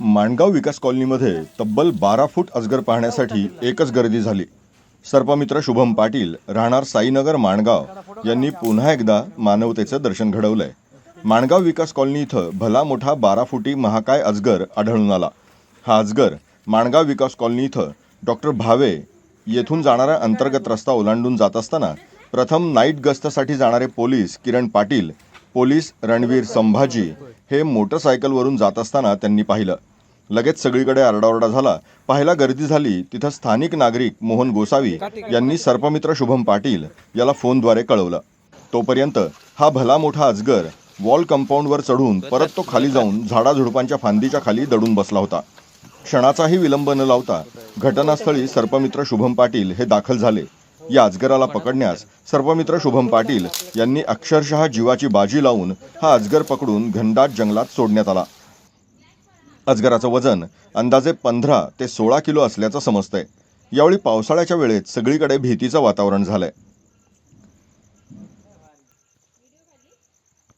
माणगाव विकास कॉलनीमध्ये तब्बल बारा फूट अजगर पाहण्यासाठी एकच गर्दी झाली. सर्पमित्र शुभम पाटील राहणार साईनगर माणगाव यांनी पुन्हा एकदा मानवतेचं दर्शन घडवलंय. माणगाव विकास कॉलनी इथं भला मोठा बारा फुटी महाकाय अजगर आढळून आला. हा अजगर माणगाव विकास कॉलनी इथं डॉक्टर भावे येथून जाणारा अंतर्गत रस्ता ओलांडून जात असताना प्रथम नाईट गस्तसाठी जाणारे पोलीस किरण पाटील पोलीस रणवीर संभाजी हे मोटरसायकलवरून जात असताना त्यांनी पाहिलं. लगेच सगळीकडे आरडाओरडा झाला. पाहायला गर्दी झाली. तिथं स्थानिक नागरिक मोहन गोसावी यांनी सर्पमित्र शुभम पाटील याला फोनद्वारे कळवलं. तोपर्यंत हा भला मोठा अजगर वॉल कंपाऊंडवर चढून परत तो खाली जाऊन झाडाझुडपांच्या फांदीच्या खाली दडून बसला होता. क्षणाचाही विलंब न लावता घटनास्थळी सर्पमित्र शुभम पाटील हे दाखल झाले. या अजगराला पकडण्यास सर्वमित्र शुभम पाटील यांनी अक्षरशः जीवाची बाजी लावून हा अजगर पकडून घनदाट जंगलात सोडण्यात आला. अजगराचं वजन अंदाजे पंधरा ते सोळा किलो असल्याचं समजतंय. यावेळी पावसाळ्याच्या वेळेत सगळीकडे भीतीचं वातावरण झालंय.